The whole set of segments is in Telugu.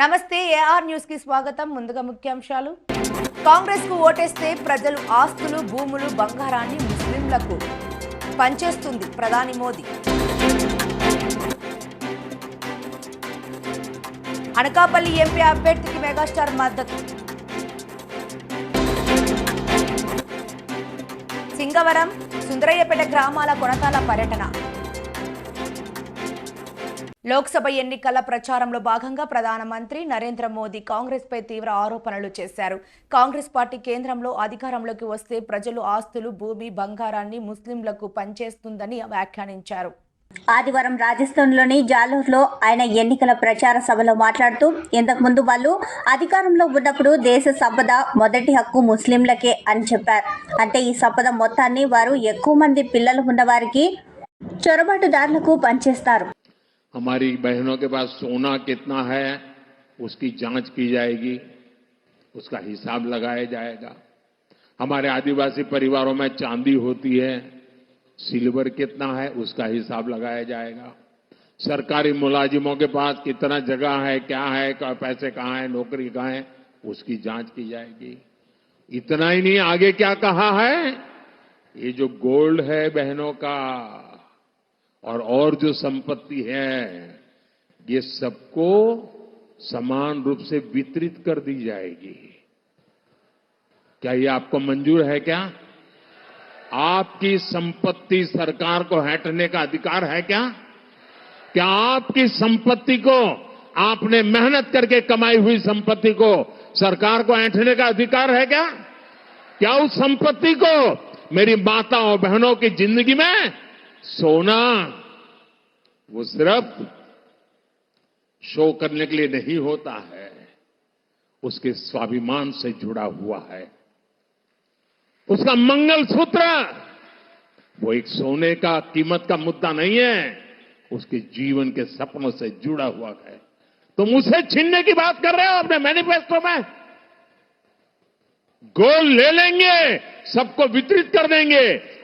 నమస్తే ఏఆర్ న్యూస్కి స్వాగతం. ముందుగా ముఖ్యాంశాలు. కాంగ్రెస్కు ఓటేస్తే ప్రజలు ఆస్తులు భూములు బంగారాన్ని ముస్లింలకు పంచేస్తుంది ప్రధాని మోదీ. అనకాపల్లి ఎంపీ అభ్యర్థికి మెగాస్టార్ మద్దతు. సింగవరం సుందరయ్యపేట గ్రామాల కొనతాల పర్యటన. లోక్సభ ఎన్నికల ప్రచారంలో భాగంగా ప్రధానమంత్రి నరేంద్ర మోదీ కాంగ్రెస్పై తీవ్ర ఆరోపణలు చేశారు. కాంగ్రెస్ పార్టీ కేంద్రంలో అధికారంలోకి వస్తే ప్రజలు ఆస్తులు భూమి బంగారాన్ని ముస్లింలకు పంచేస్తుందని వ్యాఖ్యానించారు. ఆదివారం రాజస్థాన్లోని జాలూర్లో ఆయన ఎన్నికల ప్రచార సభలో మాట్లాడుతూ ఇంతకుముందు వాళ్ళు అధికారంలో ఉన్నప్పుడు దేశ సంపద మొదటి హక్కు ముస్లింలకే అని చెప్పారు. అంటే ఈ సంపద మొత్తాన్ని వారు ఎక్కువ మంది పిల్లలు ఉన్నవారికి చొరబాటుదారులకు పనిచేస్తారు. हमारी बहनों के पास सोना कितना है, उसकी जाँच की जाएगी, उसका हिसाब लगाया जाएगा। हमारे आदिवासी परिवारों में चांदी होती है, सिल्वर कितना है, उसका हिसाब लगाया जाएगा। सरकारी मुलाजिमों के पास कितना जगह है, क्या है क्या पैसे कहाँ है, नौकरी कहाँ है, उसकी जाँच की जाएगी। इतना ही नहीं, आगे क्या कहा है? ये जो गोल्ड है बहनों का और और जो संपत्ति है, ये सबको समान रूप से वितरित कर दी जाएगी। क्या ये आपको मंजूर है क्या? आपकी संपत्ति सरकार को हटने का अधिकार है क्या? क्या आपकी संपत्ति को, आपने मेहनत करके कमाई हुई संपत्ति को सरकार को ऐंठने का अधिकार है क्या? क्या उस संपत्ति को मेरी माताओं बहनों की ज़िंदगी में सोना वो सिर्फ़ शो करने के लिए नहीं होता है, उसके स्वाभिमान से जुड़ा हुआ है। उसका मंगल सूत्र वो एक सोने का कीमत का मुद्दा नहीं है, उसके जीवन के सपनों से जुड़ा हुआ है। तुम उसे छीनने की बात कर रहे हो अपने मैनिफेस्टो में? गोल ले लेंगे, सबको वितरित कर देंगे।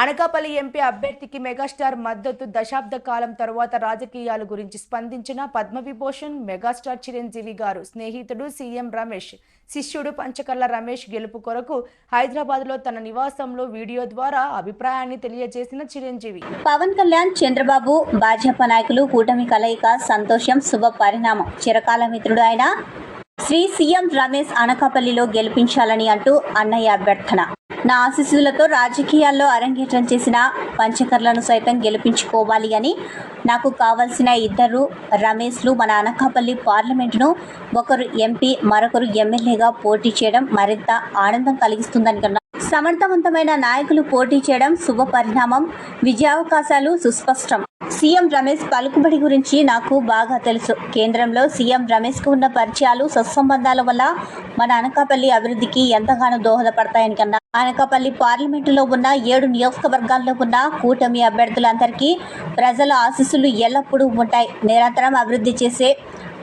అనకాపల్లి ఎంపీ అభ్యర్థికి మెగాస్టార్ మద్దతు దశాబ్ద కాలం తరువాత రాజకీయాల గురించి స్పందించిన పద్మవిభూషణ్ మెగాస్టార్ చిరంజీవి గారు స్నేహితుడు సీఎం రమేష్ శిష్యుడు పంచకర్ల రమేష్ గెలుపు కొరకు హైదరాబాద్లో తన నివాసంలో వీడియో ద్వారా అభిప్రాయాన్ని తెలియజేసిన చిరంజీవి. పవన్ కళ్యాణ్ చంద్రబాబు భాజపా నాయకులు కూటమి కలయిక సంతోషం శుభ పరిణామం చిరకాల మిత్రుడు ఆయన. శ్రీ సీఎం రమేష్ అనకాపల్లిలో గెలిపించాలని అంటూ అన్నయ్య అభ్యర్థన. నా ఆశీస్సులతో రాజకీయాల్లో అరంగేట్రం చేసిన పంచకర్లను సైతం గెలిపించుకోవాలి అని నాకు కావలసిన ఇద్దరు రమేష్లు మన అనకాపల్లి పార్లమెంటును ఒకరు ఎంపీ మరొకరు ఎమ్మెల్యేగా పోటీ చేయడం మరింత ఆనందం కలిగిస్తుందని కన్నా సమర్థవంతమైన నాయకులు పోటీ చేయడం శుభ పరిణామం. విజయావకాశాలు సుస్పష్టం. సీఎం రమేష్ పలుకుబడి గురించి నాకు బాగా తెలుసు. కేంద్రంలో సీఎం రమేష్కు ఉన్న పరిచయాలు సత్సంబంధాల వల్ల మన అనకాపల్లి అభివృద్ధికి ఎంతగానో దోహదపడతాయని కన్నా అనకాపల్లి పార్లమెంటులో ఉన్న ఏడు నియోజకవర్గాల్లో ఉన్న కూటమి అభ్యర్థులందరికీ ప్రజల ఆశీస్సులు ఎల్లప్పుడూ ఉంటాయి. నిరంతరం అభివృద్ధి చేసే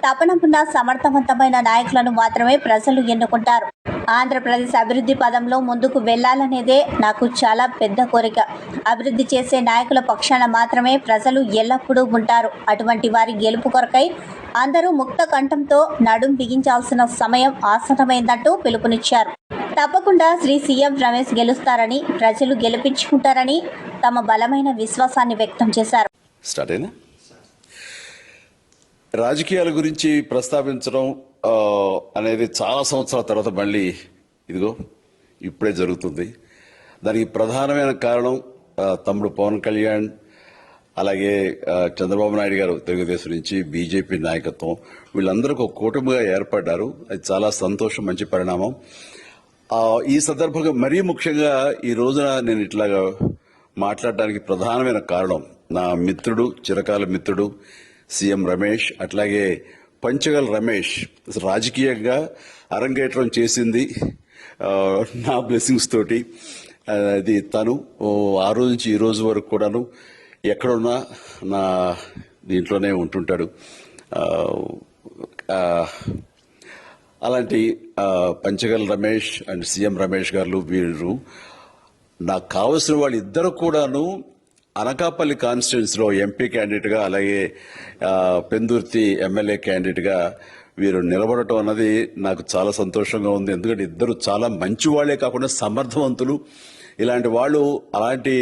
తపనమున్న సమర్థవంతమైన నాయకులను మాత్రమే ప్రజలు ఎన్నుకుంటారు. ఆంధ్రప్రదేశ్ అభివృద్ధి పదంలో ముందుకు వెళ్ళాలనేదే నాకు చాలా పెద్ద కోరిక. అభివృద్ధి చేసే నాయకుల పక్షాన మాత్రమే ప్రజలు ఎల్లప్పుడూ ఉంటారు. అటువంటి వారి గెలుపు కొరకై అందరూ ముక్త కంఠంతో నడుం బిగించాల్సిన సమయం ఆసనమైందంటూ పిలుపునిచ్చారు. తప్పకుండా శ్రీ సీఎం రమేష్ గెలుస్తారని ప్రజలు గెలిపించుకుంటారని తమ బలమైన విశ్వాసాన్ని వ్యక్తం చేశారు. స్టార్ట్ అయినా రాజకీయాల గురించి ప్రస్తావించడం అనేది చాలా సంవత్సరాల తర్వాత మళ్ళీ ఇదిగో ఇప్పుడే జరుగుతుంది. దానికి ప్రధానమైన కారణం తమ్ముడు పవన్ కళ్యాణ్ అలాగే చంద్రబాబు నాయుడు గారు తెలుగుదేశం నుంచి బీజేపీ నాయకత్వం. వీళ్ళందరూ ఒక కూటమిగా ఏర్పడ్డారు. అది చాలా సంతోషం మంచి పరిణామం. ఈ సందర్భంగా మరీ ముఖ్యంగా ఈ రోజున నేను ఇట్లాగా మాట్లాడడానికి ప్రధానమైన కారణం నా మిత్రుడు చిరకాల మిత్రుడు సీఎం రమేష్ అట్లాగే పంచగల్ రమేష్ రాజకీయంగా అరంగేట్రం చేసింది. నా బ్లెస్సింగ్స్ తోటి. అది తను. ఆ రోజు నుంచి ఈ రోజు వరకు కూడాను ఎక్కడున్నా నా దీంట్లోనే ఉంటుంటాడు. అలాంటి పంచగల్ రమేష్ అండ్ సీఎం రమేష్ గారు వీరు నాకు కావలసిన వాళ్ళు ఇద్దరు కూడాను అనకాపల్లి కాన్స్టిట్యున్సీలో ఎంపీ క్యాండిడేట్గా అలాగే పెందుర్తి ఎమ్మెల్యే క్యాండిడేట్గా వీరు నిలబడటం అన్నది నాకు చాలా సంతోషంగా ఉంది. ఎందుకంటే ఇద్దరు చాలా మంచి వాళ్ళే కాకుండా సమర్థవంతులు. ఇలాంటి వాళ్ళు అలాంటి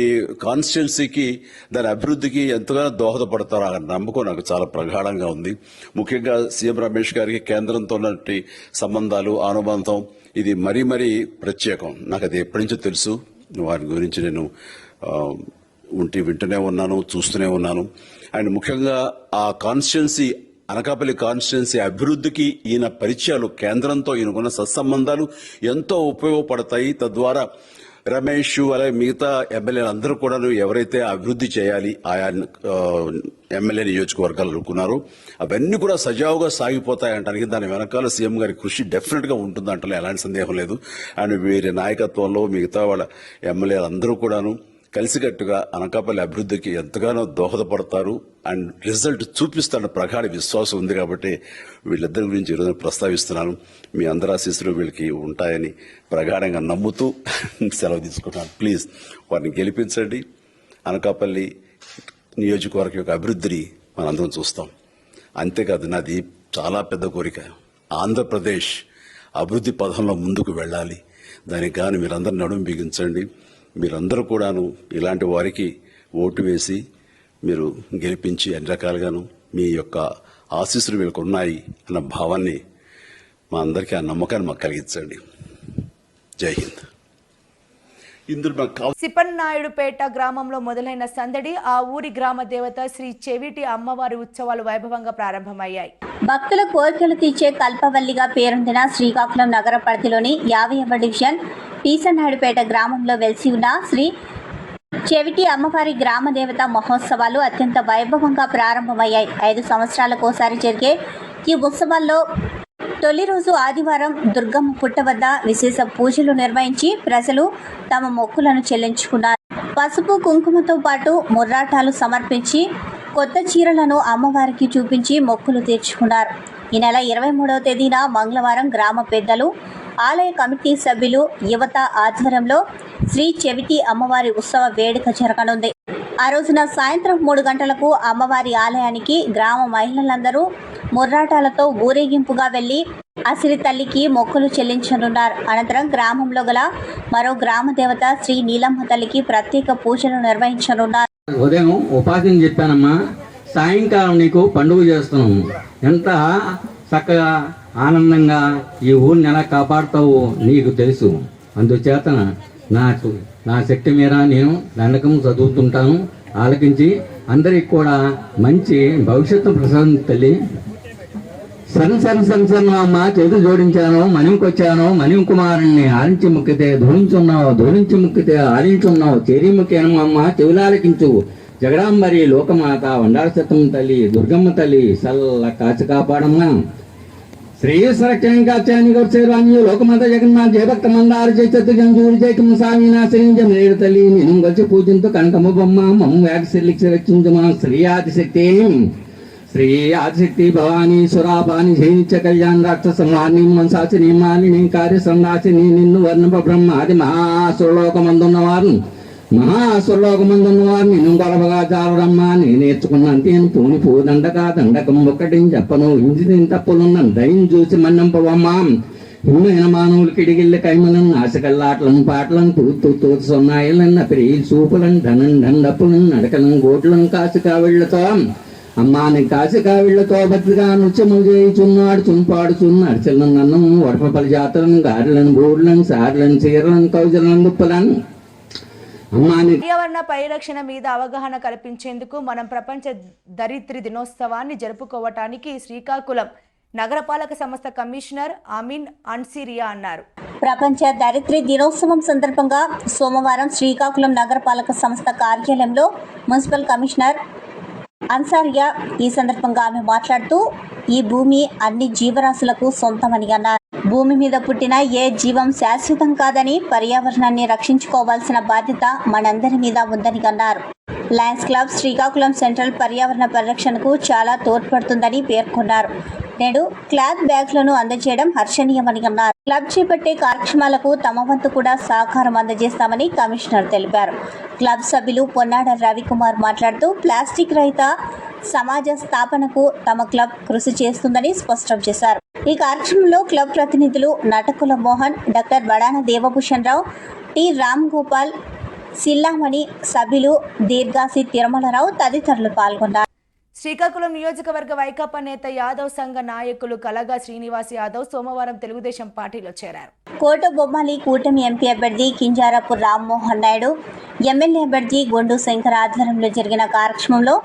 కాన్స్టిట్యున్సీకి దాని అభివృద్ధికి ఎంతగానో దోహదపడతారు ఆ నమ్మకం నాకు చాలా ప్రగాఢంగా ఉంది. ముఖ్యంగా సీఎం రమేష్ గారికి కేంద్రంతో ఉన్నటువంటి సంబంధాలు అనుబంధం ఇది మరీ మరీ ప్రత్యేకం. నాకు అది ఎప్పటి నుంచో తెలుసు. వారి గురించి నేను ఉంటే వింటూనే ఉన్నాను చూస్తూనే ఉన్నాను. అండ్ ముఖ్యంగా ఆ కాన్స్టిట్యున్సీ అనకాపల్లి కాన్స్టిట్యున్సీ అభివృద్ధికి ఈయన పరిచయాలు కేంద్రంతో ఈయనకున్న సత్సంబంధాలు ఎంతో ఉపయోగపడతాయి. తద్వారా రమేష్ అలాగే మిగతా ఎమ్మెల్యేలు అందరూ కూడా ఎవరైతే అభివృద్ధి చేయాలి ఆయా ఎమ్మెల్యే నియోజకవర్గాలు అనుకున్నారో అవన్నీ కూడా సజావుగా సాగిపోతాయంటానికి దాని వెనకాల సీఎం గారి కృషి డెఫినెట్గా ఉంటుంది ఎలాంటి సందేహం లేదు. అండ్ వీరి నాయకత్వంలో మిగతా వాళ్ళ ఎమ్మెల్యేలు అందరూ కూడాను కలిసికట్టుగా అనకాపల్లి అభివృద్ధికి ఎంతగానో దోహదపడతారు అండ్ రిజల్ట్ చూపిస్తారన్న ప్రగాఢ విశ్వాసం ఉంది కాబట్టి వీళ్ళిద్దరి గురించి ఈరోజు ప్రస్తావిస్తున్నాను. మీ అందరి ఆశీస్సులు వీళ్ళకి ఉంటాయని ప్రగాఢంగా నమ్ముతూ సెలవు తీసుకుంటాను ప్లీజ్ వారిని గెలిపించండి. అనకాపల్లి నియోజకవర్గం యొక్క అభివృద్ధిని మనందరం చూస్తాం. అంతేకాదు నాది చాలా పెద్ద కోరిక. ఆంధ్రప్రదేశ్ అభివృద్ధి పథంలో ముందుకు వెళ్ళాలి. దానికి కానీ మీరందరూ నడుము బిగించండి. మీరందరూ కూడాను ఇలాంటి వారికి ఓటు వేసి మీరు గెలిపించి అన్ని రకాలుగాను మీ యొక్క ఆశీస్సులు వీళ్ళకు ఉన్నాయి అన్న భావాన్ని మా అందరికీ ఆ నమ్మకాన్ని మాకు కలిగించండి. జై హింద్. సిపన్నాయుడుపేట గ్రామంలో మొదలైన సందడి ఆ ఊరి గ్రామ దేవత శ్రీ చెవిటి అమ్మవారి ఉత్సవాలు వైభవంగా ప్రారంభమయ్యాయి. భక్తుల కోరికలు తీర్చే కల్పవల్లిగా పేరొందిన శ్రీకాకుళం నగర పరిధిలోని యాభైవ డివిజన్ పీసనాయుడుపేట గ్రామంలో వెలిసి ఉన్న శ్రీ చెవిటి అమ్మవారి గ్రామ దేవత మహోత్సవాలు అత్యంత వైభవంగా ప్రారంభమయ్యాయి. ఐదు సంవత్సరాలకోసారి జరిగే ఈ ఉత్సవాల్లో తొలి రోజు ఆదివారం దుర్గమ్మ పుట్ట వద్ద విశేష పూజలు నిర్వహించి ప్రజలు తమ మొక్కులను చెల్లించుకున్నారు. పసుపు కుంకుమతో పాటు ముర్రాటాలు సమర్పించి కొత్త చీరలను అమ్మవారికి చూపించి మొక్కులు తీర్చుకున్నారు. ఈ నెల ఇరవై మూడవ తేదీన మంగళవారం గ్రామ పెద్దలు ఆలయ కమిటీ సభ్యులు యువత ఆధ్వర్యంలో శ్రీ చెవిటి అమ్మవారి ఉత్సవ వేడుక జరగనుంది. ఆ రోజున సాయంత్రం మూడు గంటలకు అమ్మవారి ఆలయానికి గ్రామ మహిళలందరూ ముర్రాటాలతో ఊరేగింపుగా వెళ్ళి అసిరి తల్లికి మొక్కులు చెల్లించనున్నారు. అనంతరం గ్రామంలో గల మరో గ్రామ దేవత శ్రీ నీలమ్మ తల్లికి ప్రత్యేక పూజలు నిర్వహించనున్నారు. ఉదయం ఉపాధిని చెప్పానమ్మా. సాయంకాలం నీకు పండుగ చేస్తున్నాము. ఎంత చక్కగా ఆనందంగా ఈ ఊరిని ఎలా కాపాడుతావో నీకు తెలుసు. అందుచేతన నాకు నా శక్తి మీద నేను దండకం చదువుతుంటాను. ఆలకించి అందరికి కూడా మంచి భవిష్యత్తు ప్రసాదం తల్లి. సన్ సన్ సన్ సన్ అమ్మ చేతులు జోడించాను మణింకొచ్చాను మణిం కుమారుణ్ణి ఆరించి ముక్కితే ధూళించున్నావు ధూళించి ముక్కితే ఆరించున్నావు చేరి ముఖ్యను అమ్మ చెవులాలకించు. జగడాంబరి లోకమాత వండారసత్వం తల్లి దుర్గమ్మ తల్లి సల్ల కాచి కాపాడమ్మా. శ్రీశ్వరక్షణి గౌరవాణి లోకమాత జగన్మాత జయభక్త మందార జయచతు జంజూరి జయకం స్వామి నాశనం నేడు తల్లి నేను వచ్చి పూజింతు కనకమ్మ బొమ్మ మమ్మ వ్యాధిశల్లికి రక్షించమా శ్రీ ఆదిశక్తి. శ్రీ ఆదిశక్తి భవాని సురాభాని జయించ కళ్యాణ రాక్షస సంహారిణి మనసాచిని మాలిని కార్య సందాసిని నిన్ను వర్ణప బ్రహ్మాది మహాసురలోకమందున్న వారు మహాసురలోకమందున్న వారిని నిన్ను గొడవగా జాలరమ్మా నేను నేర్చుకున్నంత పూని పూదండగా దండకం ఒక్కటి చెప్పను. ఇంటి తప్పులున్నాను. దయం చూసి మన్నంపవమ్మా. హిమైన మానవులు కిడిగిళ్ళ కైమలను నాశకల్లాట్లను పాటలను తూతూ తూతు సొన్నాయిలన్న ప్రియులు సూపులను ధనం దండప్పులను నడకలను గోట్లను కాసి కావిళ్ళతో అమ్మాని కాసి కావిళ్ళతో బతిగా నృత్యములు చేయుచున్నాడు చుంపాడుచున్న అర్చలను నన్నం వడపపలి జాతలను గారెలను బూర్లను సార్లను చీరలను కౌజలను దుప్పలను పర్యావరణ పరిరక్షణ మీద అవగాహన కల్పించేందుకు మనం ప్రపంచ దరిద్రి దినోత్సవాన్ని జరుపుకోవటానికి శ్రీకాకుళం నగరపాలక సంస్థ కమిషనర్ అమీన్ అన్సిరియా అన్నారు. ప్రపంచ దరిద్రి దినోత్సవం సందర్భంగా సోమవారం శ్రీకాకుళం నగరపాలక సంస్థ కార్యాలయంలో మున్సిపల్ కమిషనర్ అన్సారియా ఈ సందర్భంగా ఆమె మాట్లాడుతూ ఈ భూమి అన్ని జీవరాశులకు సొంతమని అన్నారు. భూమి మీద పుట్టిన ఏ జీవం శాశ్వతం కాదని పర్యావరణాన్ని రక్షించుకోవాల్సిన బాధ్యత మనందరి మీద ఉందని అన్నారు. లయన్స్ క్లబ్ శ్రీకాకుళం సెంట్రల్ పర్యావరణ పరిరక్షణకు చాలా తోడ్పడుతుందని పేర్కొన్నారు. నేడు క్లాత్ బ్యాగ్లను అందజేయడం హర్షణీయమని అన్నారు. క్లబ్ చేపట్టే కార్యక్రమాలకు తమ వంతు కూడా సహకారం అందజేస్తామని కమిషనర్ తెలిపారు. క్లబ్ సభ్యులు పొన్నాడ రవికుమార్ మాట్లాడుతూ ప్లాస్టిక్ రహిత సమాజ స్థాపనకు తమ క్లబ్ కృషి చేస్తుందని స్పష్టం చేశారు. ఈ కార్యక్రమంలో క్లబ్ ప్రతినిధులు నటకుల మోహన్ డాక్టర్ బడాన దేవభూషణ్ రావు టి రామ్ గోపాల్ సిల్లామణి సభ్యులు దీర్ఘాసి తిరుమలరావు తదితరులు పాల్గొన్నారు. శ్రీకాకుళం నియోజకవర్గ వైకాపా నేత యాదవ్ సంఘ నాయకులు కలగా శ్రీనివాస్ యాదవ్ సోమవారం తెలుగుదేశం పార్టీలో చేరారు. కోట బొమ్మాలి కూటమి ఎంపీ అభ్యర్థి కింజారపు రామ్మోహన్ నాయుడు ఎమ్మెల్యే అభ్యర్థి గొండు శంకర్ ఆధ్వర్యంలో జరిగిన కార్యక్రమంలో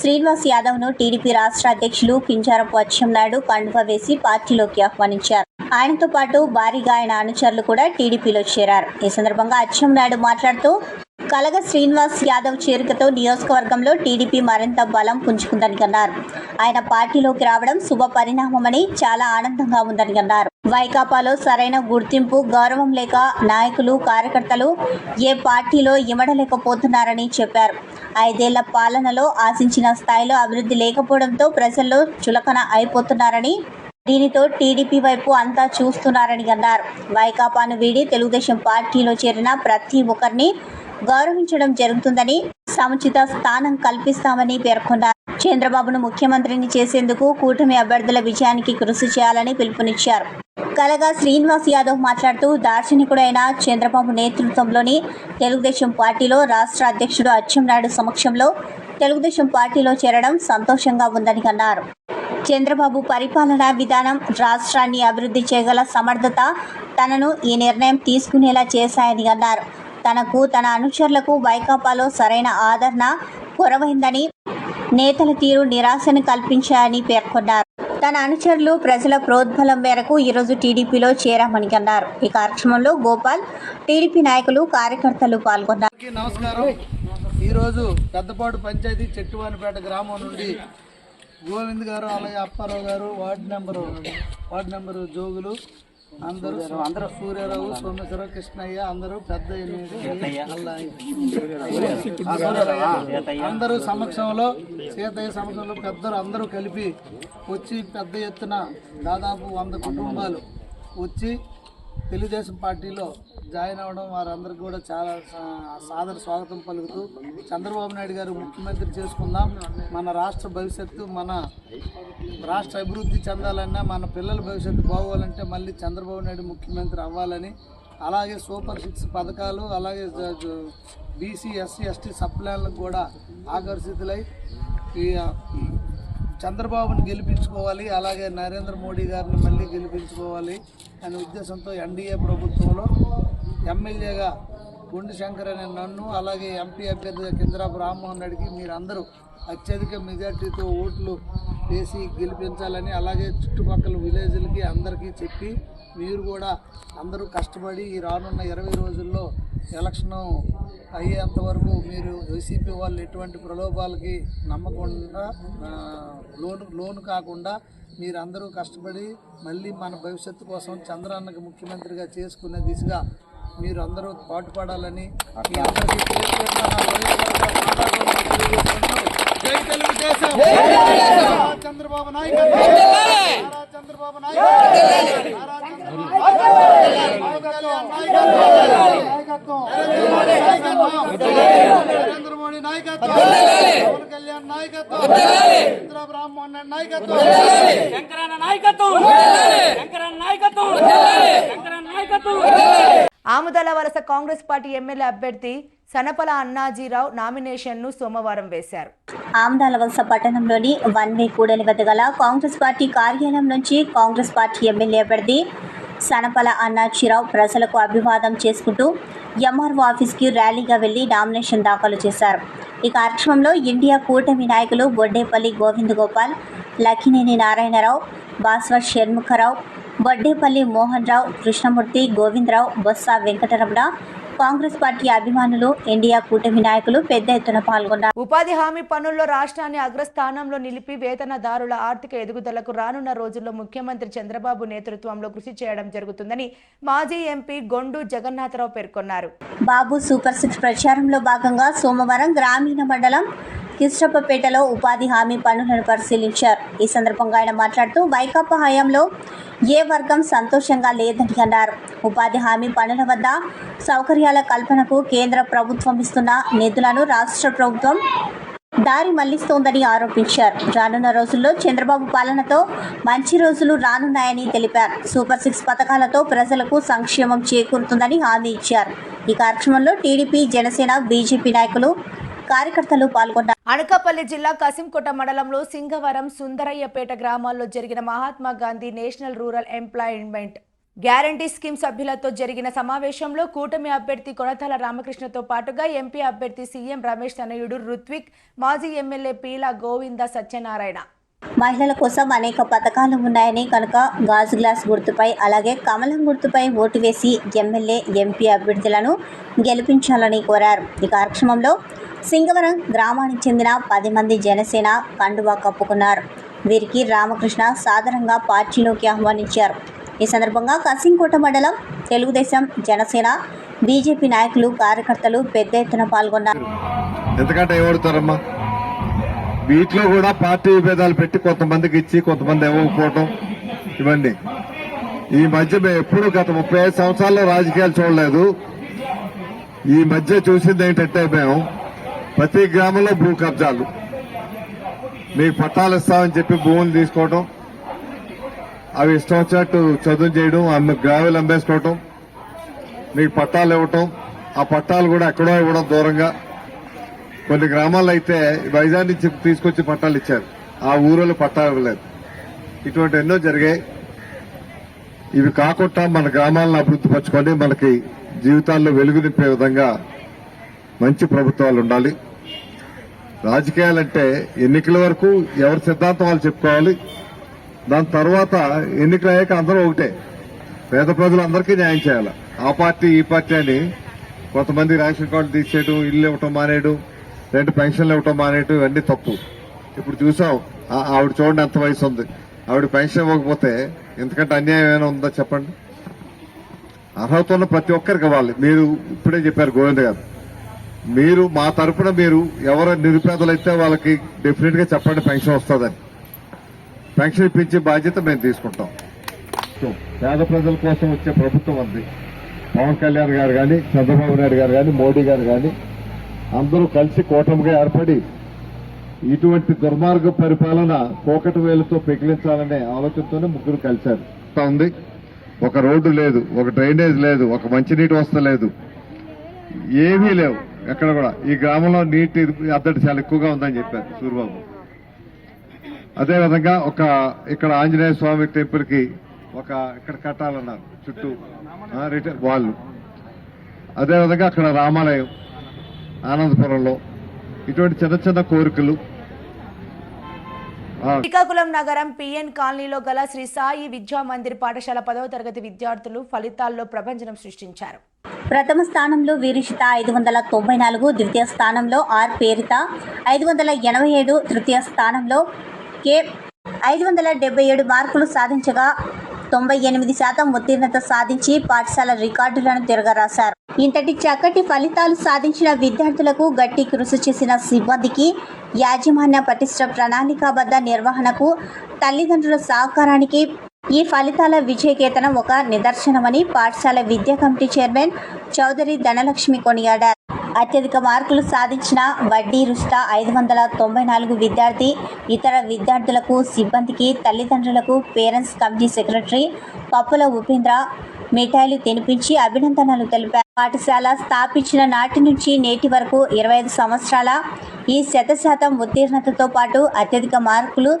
శ్రీనివాస్ యాదవ్ను టీడీపీ రాష్ట్ర అధ్యక్షులు కింజారపు అచ్చెన్నాయుడు కండువ వేసి పార్టీలోకి ఆహ్వానించారు. ఆయనతో పాటు భారీగా ఆయన అనుచరులు కూడా టీడీపీలో చేరారు. ఈ సందర్భంగా అచ్చెన్నాయుడు మాట్లాడుతూ కలగ శ్రీనివాస్ యాదవ్ చేరికతో నియోజకవర్గంలో టీడీపీ మరింత బలం పుంజుకుందని అన్నారు ఆయన పార్టీలోకి రావడం శుభ పరిణామమని చాలా ఆనందంగా ఉందని అన్నారు వైకాపాలో సరైన గుర్తింపు గౌరవం లేక నాయకులు కార్యకర్తలు ఏ పార్టీలో ఇమడలేకపోతున్నారని చెప్పారు. ఐదేళ్ళ పాలనలో ఆశించిన స్థాయిలో అభివృద్ధి లేకపోవడంతో ప్రజల్లో చులకన అయిపోతున్నారని దీనితో టీడీపీ వైపు అంతా చూస్తున్నారని అన్నారు. వైకాపాను వీడి తెలుగుదేశం పార్టీలో చేరిన ప్రతి ఒక్కరిని గౌరవించడం జరుగుతుందని సముచిత స్థానం కల్పిస్తామని పేర్కొన్నారు. చంద్రబాబును ముఖ్యమంత్రిని చేసేందుకు కూటమి అభ్యర్థుల విజయానికి కృషి చేయాలని పిలుపునిచ్చారు. కలగా శ్రీనివాస్ యాదవ్ మాట్లాడుతూ దార్శనికుడైన చంద్రబాబు నేతృత్వంలోని తెలుగుదేశం పార్టీలో రాష్ట్ర అధ్యక్షుడు అచ్చెంనాయుడు సమక్షంలో తెలుగుదేశం పార్టీలో చేరడం సంతోషంగా ఉందని అన్నారు. చంద్రబాబు పరిపాలనా విధానం రాష్ట్రాన్ని అభివృద్ధి చేయగల సమర్థత తనను ఈ నిర్ణయం తీసుకునేలా చేశాయని అన్నారు. తనకు తన అనుచరులకు వైకాపాలో సరైన ఆదరణ కొరవైందని నేతల తీరు నిరాశను కల్పించాయని పేర్కొన్నారు. తన అనుచరులు ప్రజల ప్రోద్బలం మేరకు ఈరోజు టీడీపీలో చేరామని అన్నారు. ఈ కార్యక్రమంలో గోపాల్ టీడీపీ నాయకులు కార్యకర్తలు పాల్గొన్నారు. నమస్కారం. ఈరోజు పెద్దపాడు పంచాయతీ చెట్టువానిపేట గ్రామం నుండి గోవింద్ గారు అలాగే అప్పారావు గారు ward number ward number Jogulu అందరూ అందరూ సూర్యారావు సోమేశ్వరరావు కృష్ణయ్య అందరూ పెద్ద. అందరూ సమక్షంలో సీతయ్య సమక్షంలో పెద్దలు అందరూ కలిపి వచ్చి పెద్ద ఎత్తున దాదాపు వంద కుటుంబాలు వచ్చి తెలుగుదేశం పార్టీలో జాయిన్ అవ్వడం వారందరికీ కూడా చాలా సా- సాదర స్వాగతం పలుకుతూ చంద్రబాబు నాయుడు గారు ముఖ్యమంత్రి చేసుకుందాం. మన రాష్ట్ర భవిష్యత్తు మన రాష్ట్ర అభివృద్ధి చెందాలన్నా మన పిల్లల భవిష్యత్తు బాగోవాలంటే మళ్ళీ చంద్రబాబు నాయుడు ముఖ్యమంత్రి అవ్వాలని. అలాగే సూపర్ సిక్స్ పథకాలు అలాగే బీసీ ఎస్సీ ఎస్టీ సప్లాన్లకు కూడా ఆకర్షితులై ఈ చంద్రబాబుని గెలిపించుకోవాలి అలాగే నరేంద్ర మోడీ గారిని మళ్ళీ గెలిపించుకోవాలి అనే ఉద్దేశంతో ఎన్డీఏ ప్రభుత్వంలో ఎమ్మెల్యేగా గుండు శంకర్ అనే నన్ను అలాగే ఎంపీ అభ్యర్థిగా కిందరాపు రామ్మోహన్ రెడ్డికి మీరందరూ అత్యధిక మెజార్టీతో ఓట్లు వేసి గెలిపించాలని అలాగే చుట్టుపక్కల విలేజ్లకి అందరికీ చెప్పి మీరు కూడా అందరూ కష్టపడి ఈ రానున్న ఇరవై రోజుల్లో ఎలక్షను అయ్యేంత వరకు మీరు వైసీపీ వాళ్ళు ఎటువంటి ప్రలోభాలకి నమ్మకుండా లోన్ లోను కాకుండా మీరందరూ కష్టపడి మళ్ళీ మన భవిష్యత్తు కోసం చంద్రాన్నకి ముఖ్యమంత్రిగా చేసుకునే దిశగా మీరు అందరూ పాటుపడాలని మీ అందరికీ చంద్రబాబు నాయకత్వం చంద్రబాబు నరేంద్ర మోడీ నాయకత్వం పవన్ కళ్యాణ్ నాయకత్వం శంకరన్న నాయకత్వం శంకరన్న నాయకత్వం శంకరన్న నాయకత్వం ఆముదల వలస కాంగ్రెస్ పార్టీ ఎమ్మెల్యే అభ్యర్థి సనపల అన్నాజీరావు నామినేషన్ను సోమవారం వేశారు. ఆమదాల వలస పట్టణంలోని వన్ వే కూడలి వద్ద గల కాంగ్రెస్ పార్టీ కార్యాలయం నుంచి కాంగ్రెస్ పార్టీ ఎమ్మెల్యే అభ్యర్థి సనపల అన్నాజీరావు ప్రజలకు అభివాదం చేసుకుంటూ ఎంఆర్ఓ ఆఫీస్కి ర్యాలీగా వెళ్ళి నామినేషన్ దాఖలు చేశారు. ఈ కార్యక్రమంలో ఇండియా కూటమి నాయకులు బొడ్డేపల్లి గోవింద్ గోపాల్ లక్కినేని నారాయణరావు బాస్వర్ షణ్ముఖరావు బొడ్డేపల్లి మోహన్ రావు కృష్ణమూర్తి గోవిందరావు బొత్స వెంకటరమణ కాంగ్రెస్ పార్టీ అభిమానులు ఇండియా కూటమి నాయకులు పెద్ద ఎత్తున పాల్గొన్నారు. ఉపాధి హామీ పనుల్లో రాష్ట్రాన్ని అగ్రస్థానంలో నిలిపి వేతనదారుల ఆర్థిక ఎదుగుదలకు రానున్న రోజుల్లో ముఖ్యమంత్రి చంద్రబాబు నేతృత్వంలో కృషి చేయడం జరుగుతుందని మాజీ ఎంపీ గొండు జగన్నాథరావు పేర్కొన్నారు. బాబు సూపర్ సిక్స్ ప్రచారంలో భాగంగా సోమవారం గ్రామీణ మండలం కిష్టప్పపేటలో ఉపాధి హామీ పనులను పరిశీలించారు. ఈ సందర్భంగా ఆయన మాట్లాడుతూ వైకాపా హయాంలో ఏ వర్గం సంతోషంగా లేదని అన్నారు. ఉపాధి హామీ పనుల వద్ద సౌకర్యాల కల్పనకు కేంద్ర ప్రభుత్వం ఇస్తున్న నిధులను రాష్ట్ర ప్రభుత్వం దారి మళ్ళిస్తోందని ఆరోపించారు. రానున్న రోజుల్లో చంద్రబాబు పాలనతో మంచి రోజులు రానున్నాయని తెలిపారు. సూపర్ సిక్స్ పథకాలతో ప్రజలకు సంక్షేమం చేకూరుతుందని హామీ ఇచ్చారు. ఈ కార్యక్రమంలో టీడీపీ జనసేన బీజేపీ నాయకులు కార్యకర్తలు పాల్గొన్నారు. అనకాపల్లి జిల్లా కసింకోట మండలంలో సింగవరం సుందరయ్యపేట గ్రామాల్లో జరిగిన Mahatma Gandhi national rural employment guarantee scheme సభ్యులతో జరిగిన సమావేశంలో కూటమి అభ్యర్థి కొనతల రామకృష్ణతో పాటుగా ఎంపీ అభ్యర్థి సీఎం రమేష్ తనయుడు రుత్విక్ మాజీ ఎమ్మెల్యే పీలా గోవింద సత్యనారాయణ. మహిళల కోసం అనేక పథకాలు ఉన్నాయని కనుక గాజు గ్లాస్ గుర్తుపై అలాగే కమలం గుర్తుపై ఓటు వేసి ఎమ్మెల్యే ఎంపీ అభ్యర్థులను గెలిపించాలని కోరారు. ఈ కార్యక్రమంలో సింగవరం గ్రామానికి చెందిన పది మంది జనసేన కండువా కప్పుకున్నారు. వీరికి రామకృష్ణ సాధారణంగా పార్టీలోకి ఆహ్వానించారు. ఈ సందర్భంగా కసింకోట మండలం తెలుగుదేశం జనసేన బీజేపీ నాయకులు కార్యకర్తలు పెద్ద ఎత్తున పాల్గొన్నారు. వీటిలో కూడా పార్టీ విభేదాలు పెట్టి కొంతమందికి ఇచ్చి కొంతమంది ఇవ్వకపోవటం ఇవన్నీ ఈ మధ్య మేము ఎప్పుడు గత ముప్పై ఐదు సంవత్సరాల్లో రాజకీయాలు చూడలేదు. ఈ మధ్య చూసింది ఏంటంటే మేము ప్రతి గ్రామంలో భూ కబ్జాలు. మీకు పట్టాలు ఇస్తామని చెప్పి భూములు తీసుకోవటం అవి ఇష్టం వచ్చినట్టు చదువు చేయడం అమ్మ గ్రావెలు అమ్మేసుకోవటం మీకు పట్టాలు ఇవ్వటం ఆ పట్టాలు కూడా ఎక్కడో ఇవ్వడం దూరంగా. కొన్ని గ్రామాల్లో అయితే వైజాగ్ నుంచి తీసుకొచ్చి పట్టాలు ఇచ్చారు. ఆ ఊరిలో పట్టాలు ఇవ్వలేదు. ఇటువంటి ఎన్నో జరిగాయి. ఇవి కాకుండా మన గ్రామాలను అభివృద్ధి పరచుకొని మనకి జీవితాల్లో వెలుగు నింపే విధంగా మంచి ప్రభుత్వాలు ఉండాలి. రాజకీయాలంటే ఎన్నికల వరకు ఎవరి సిద్ధాంతం వాళ్ళు చెప్పుకోవాలి. దాని తర్వాత ఎన్నికలు అయ్యాక అందరూ ఒకటే. పేద ప్రజలందరికీ న్యాయం చేయాలి. ఆ పార్టీ ఈ పార్టీ అని కొంతమంది రేషన్ కార్డు తీసేయడం ఇల్లు ఇవ్వటం మానేయడం రెండు పెన్షన్లు ఇవ్వటం మానేయటం ఇవన్నీ తప్పు. ఇప్పుడు చూసాం ఆవిడ చూడండి ఎంత వయసు ఉంది. ఆవిడ పెన్షన్ ఇవ్వకపోతే ఎందుకంటే అన్యాయం ఏమైనా ఉందా చెప్పండి? అర్హత ఉన్న ప్రతి ఒక్కరికి ఇవ్వాలి. మీరు ఇప్పుడే చెప్పారు గోవింద్ గారు. మీరు మా తరపున మీరు ఎవరు నిరుపేదలైతే వాళ్ళకి డెఫినెట్గా చెప్పండి పెన్షన్ వస్తుందని. పెన్షన్ ఇప్పించే బాధ్యత మేము తీసుకుంటాం. సో, పేద ప్రజల కోసం వచ్చే ప్రభుత్వం ఉంది. పవన్ కళ్యాణ్ గారు కానీ చంద్రబాబు నాయుడు గారు కానీ మోడీ గారు కానీ అందరూ కలిసి కూటమిగా ఏర్పడి ఇటువంటి దుర్మార్గ పరిపాలన కోకటి వేలుతో పెకిలించాలనే ఆలోచనతోనే ముగ్గురు కలిశారు. ఉంది. ఒక రోడ్డు లేదు ఒక డ్రైనేజ్ లేదు ఒక మంచినీటి వసతి లేదు. ఏమీ లేవు ఎక్కడ కూడా. ఈ గ్రామంలో నీటి అద్దడి చాలా ఎక్కువగా ఉందని చెప్పారు సూర్యబాబు. అదే విధంగా ఒక ఇక్కడ ఆంజనేయ స్వామి టెంపుల్కి ఒక ఇక్కడ కట్టాలన్నారు చుట్టూ రిటైర్ వాళ్ళు. అదేవిధంగా అక్కడ రామాలయం ఆనందపురంలో ఇటువంటి చిన్న చిన్న కోరికలు. శ్రీకాకుళం నగరం పిఎన్ కాలనీలో గల శ్రీ సాయి విద్యా మందిర్ పాఠశాల పదవ తరగతి విద్యార్థులు ఫలితాల్లో ప్రభంజనం సృష్టించారు. ప్రథమ స్థానంలో వీరిషిత ఐదు వందల తొంభై నాలుగు ద్వితీయ స్థానంలో ఆర్ పేరిత ఐదు వందల ఎనభై ఏడు తృతీయ స్థానంలో కే ఐదు వందల డెబ్బై ఏడు మార్కులు సాధించగా తొంభై ఎనిమిది శాతం ఉత్తీర్ణత సాధించి పాఠశాల రికార్డులను తిరగరాశారు. ఇంతటి చక్కటి ఫలితాలు సాధించిన విద్యార్థులకు గట్టి కృషి చేసిన సిబ్బందికి యాజమాన్య పటిష్ట ప్రణాళికాబద్ధ నిర్వహణకు తల్లిదండ్రుల సహకారానికి ఈ ఫలితాల విజయకేతనం ఒక నిదర్శనమని పాఠశాల విద్యా కమిటీ చైర్మన్ చౌదరి ధనలక్ష్మి కొనియాడారు. అత్యధిక మార్కులు సాధించిన వడ్డీ రుష్ట ఐదు వందల తొంభై నాలుగు విద్యార్థి ఇతర విద్యార్థులకు సిబ్బందికి తల్లిదండ్రులకు పేరెంట్స్ కమిటీ సెక్రటరీ పప్పుల ఉపేంద్ర మిఠాయిలు తినిపించి అభినందనలు తెలిపారు. పాఠశాల స్థాపించిన నాటి నుంచి నేటి వరకు ఇరవై ఐదు సంవత్సరాల ఈ శత శాతం ఉత్తీర్ణతతో పాటు అత్యధిక మార్కులు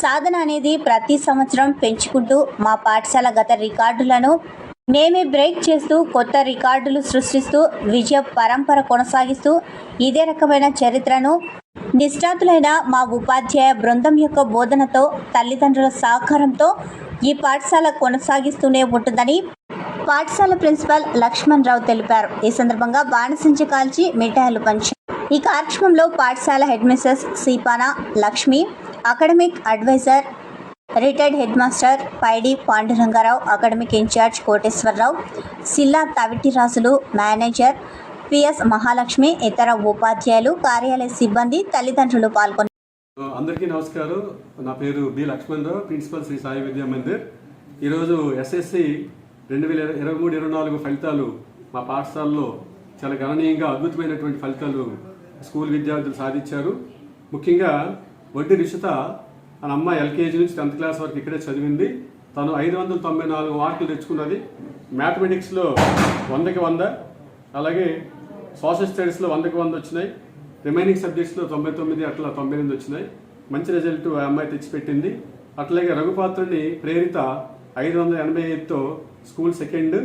సాధన అనేది ప్రతి సంవత్సరం పెంచుకుంటూ మా పాఠశాల గత రికార్డులను మేమే బ్రేక్ చేస్తూ కొత్త రికార్డులు సృష్టిస్తూ విజయ పరంపర కొనసాగిస్తూ ఇదే రకమైన చరిత్రను నిష్ణాతులైన మా ఉపాధ్యాయ బృందం యొక్క బోధనతో తల్లిదండ్రుల సహకారంతో ఈ పాఠశాల కొనసాగిస్తూనే ఉంటుందని పాఠశాల ప్రిన్సిపల్ లక్ష్మణ్ రావు తెలిపారు. ఈ సందర్భంగా బాణసించి కాల్చి మిఠాయిలు పంచారు ఈ కార్యక్రమంలో పాఠశాల head Mrs Seepana Lakshmi academic advisor retired head master Paidi Pandurangarao academic incharge Koteswararao Silla Tavitirajulu manager PS Mahalakshmi ఇతర ఉపాధ్యాయులు కార్యాలయ సిబ్బంది తల్లిదండ్రులు పాల్గొన్నారు. అందరికీ నమస్కారం. నా పేరు బి లక్ష్మణరావు ప్రిన్సిపల్ శ్రీ సాయి విద్యా మందిర్. ఈరోజు ఎస్ఎస్సి రెండు వేల ఇరవై మూడు ఇరవై నాలుగు ఫలితాలు మా పాఠశాలలో చాలా గణనీయంగా అద్భుతమైనటువంటి ఫలితాలు స్కూల్ విద్యార్థులు సాధించారు. ముఖ్యంగా వడ్డీ రిషిత తన అమ్మ ఎల్కేజీ నుంచి టెన్త్ క్లాస్ వరకు ఇక్కడే చదివింది. తను ఐదు వందల తొంభై నాలుగు మార్కులు తెచ్చుకున్నది. మ్యాథమెటిక్స్లో వందకి వంద అలాగే సోషల్ స్టడీస్లో వందకి వంద వచ్చినాయి. రిమైనింగ్ సబ్జెక్ట్స్లో తొంభై తొమ్మిది అట్లా తొంభై ఎనిమిది వచ్చినాయి. మంచి రిజల్ట్ ఆ అమ్మాయి తెచ్చిపెట్టింది. అట్లాగే రఘుపాత్రుని ప్రేరిత ఐదు వందల ఎనభై ఐదుతో స్కూల్ సెకండ్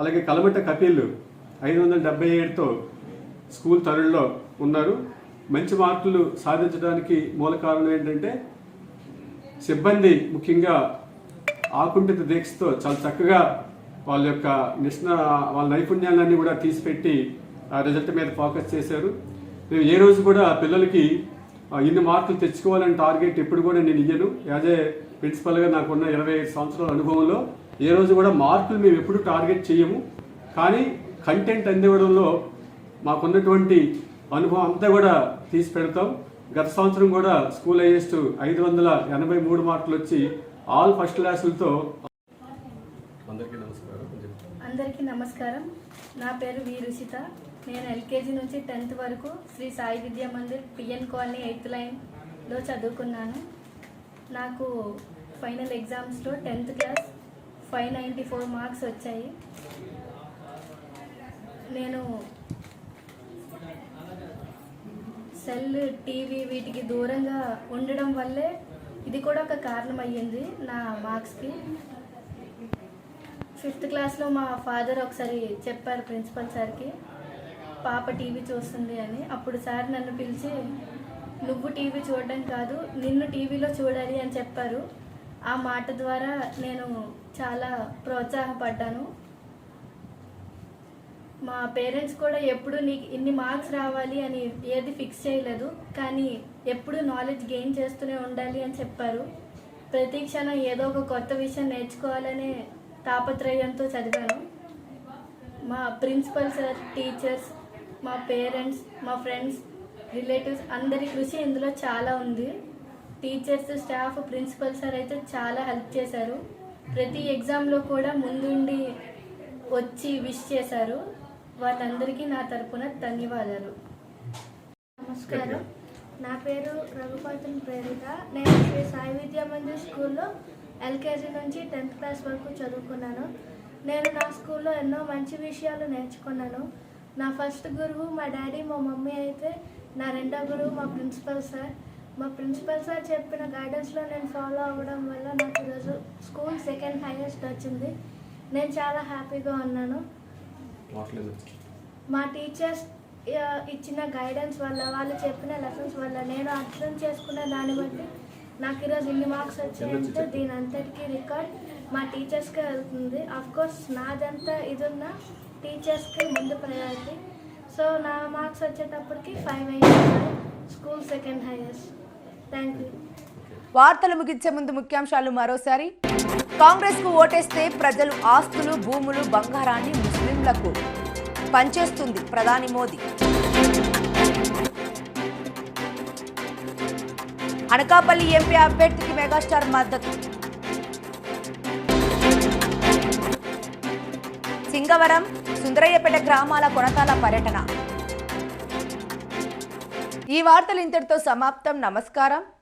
అలాగే కలమట కపిల్ ఐదు వందల డెబ్బై ఏడుతో స్కూల్ థర్డ్లో ఉన్నారు. మంచి మార్కులు సాధించడానికి మూల కారణం ఏంటంటే సిబ్బంది ముఖ్యంగా ఆకుంఠిత దీక్షతో చాలా చక్కగా వాళ్ళ యొక్క నిష్ణ వాళ్ళ నైపుణ్యాలన్నీ కూడా తీసిపెట్టి ఆ రిజల్ట్ మీద ఫోకస్ చేశారు. నేను ఏ రోజు కూడా పిల్లలకి ఇన్ని మార్కులు తెచ్చుకోవాలని టార్గెట్ ఎప్పుడు కూడా నేను ఇయ్యను. యాజ్ ఏ ప్రిన్సిపల్గా నాకున్న ఇరవై ఐదు సంవత్సరాల అనుభవంలో ఏ రోజు కూడా మార్కులు మేము ఎప్పుడు టార్గెట్ చేయము కానీ కంటెంట్ అందివ్వడంలో మాకున్నటువంటి అనుభవం అంతా కూడా తీసి పెడతాం. గత సంవత్సరం కూడా స్కూల్ హైయెస్ట్ ఐదు వందల ఎనభై మూడు మార్కులు వచ్చి ఆల్ ఫస్ట్ క్లాసులతో అందరికీ నమస్కారం. అందరికీ నమస్కారం. నా పేరు వి రుషిత. నేను ఎల్కేజీ నుంచి టెన్త్ వరకు Shri Sai Vidya Mandir PN colony eighth లైన్లో చదువుకున్నాను. నాకు ఫైనల్ ఎగ్జామ్స్లో tenth class five ninety four marks వచ్చాయి. నేను సెల్ టీవీ వీటికి దూరంగా ఉండడం వల్లే ఇది కూడా ఒక కారణం అయ్యింది నా మార్క్స్కి. ఫిఫ్త్ క్లాస్లో మా ఫాదర్ ఒకసారి చెప్పారు ప్రిన్సిపల్ సార్కి పాప టీవీ చూస్తుంది అని. అప్పుడు సార్ నన్ను పిలిచి నువ్వు టీవీ చూడడం కాదు నిన్ను టీవీలో చూడాలి అని చెప్పారు. ఆ మాట ద్వారా నేను చాలా ప్రోత్సాహపడ్డాను. మా పేరెంట్స్ కూడా ఎప్పుడు నీకు ఇన్ని మార్క్స్ రావాలి అని ఏది ఫిక్స్ చేయలేదు కానీ ఎప్పుడు నాలెడ్జ్ గెయిన్ చేస్తూనే ఉండాలి అని చెప్పారు. ప్రతి క్షణం ఏదో ఒక కొత్త విషయం నేర్చుకోవాలనే తాపత్రయంతో చదివాను. మా ప్రిన్సిపల్ సార్ టీచర్స్ మా పేరెంట్స్ మా ఫ్రెండ్స్ రిలేటివ్స్ అందరి కృషి ఇందులో చాలా ఉంది. టీచర్స్ స్టాఫ్ ప్రిన్సిపల్ సార్ అయితే చాలా హెల్ప్ చేశారు. ప్రతి ఎగ్జామ్లో కూడా ముందుండి వచ్చి విష్ చేశారు. వాళ్ళందరికీ నా తరపున ధన్యవాదాలు. నమస్కారం. నా పేరు రఘుపతిని ప్రేరిత. నేను శ్రీ సాయి విద్యా మందిర్ స్కూల్లో ఎల్కేజీ నుంచి టెన్త్ క్లాస్ వరకు చదువుకున్నాను. నేను నా స్కూల్లో ఎన్నో మంచి విషయాలు నేర్చుకున్నాను. నా ఫస్ట్ గురువు మా డాడీ మా మమ్మీ అయితే నా రెండో గురువు మా ప్రిన్సిపల్ సార్. మా ప్రిన్సిపల్ సార్ చెప్పిన గైడెన్స్లో నేను ఫాలో అవ్వడం వల్ల నాకు ఈరోజు స్కూల్ సెకండ్ హైయెస్ట్ వచ్చింది. నేను చాలా హ్యాపీగా ఉన్నాను. మా టీచర్స్ ఇచ్చిన గైడెన్స్ వల్ల వాళ్ళు చెప్పిన లెసన్స్ వల్ల నేను అర్థం చేసుకున్న దాన్ని బట్టి నాకు ఈరోజు ఇన్ని మార్క్స్ వచ్చాయంటే దీని అంతటికీ రికార్డ్ మా టీచర్స్కే వెళ్తుంది. అఫ్ కోర్స్ నాదంతా ఇది ఉన్న టీచర్స్కి ముందు ప్రయారిటీ సో నా మార్క్స్ వచ్చేటప్పటికి ఫైవ్ అయింది school second highest thank you వార్తలు ముగించే ముందు ముఖ్యాంశాలు మరోసారి. కాంగ్రెస్కు ఓటేస్తే ప్రజలు ఆస్తులు భూములు బంగారాన్ని ముస్లింలకు పనిచేస్తుంది ప్రధాని మోదీ. అనకాపల్లి ఎంపీ అభ్యర్థికి మెగాస్టార్ మద్దతు. సింగవరం సుందరయ్యపేట గ్రామాల కొనతాల పర్యటన. ఈ వార్తలు ఇంతటితో సమాప్తం. నమస్కారం.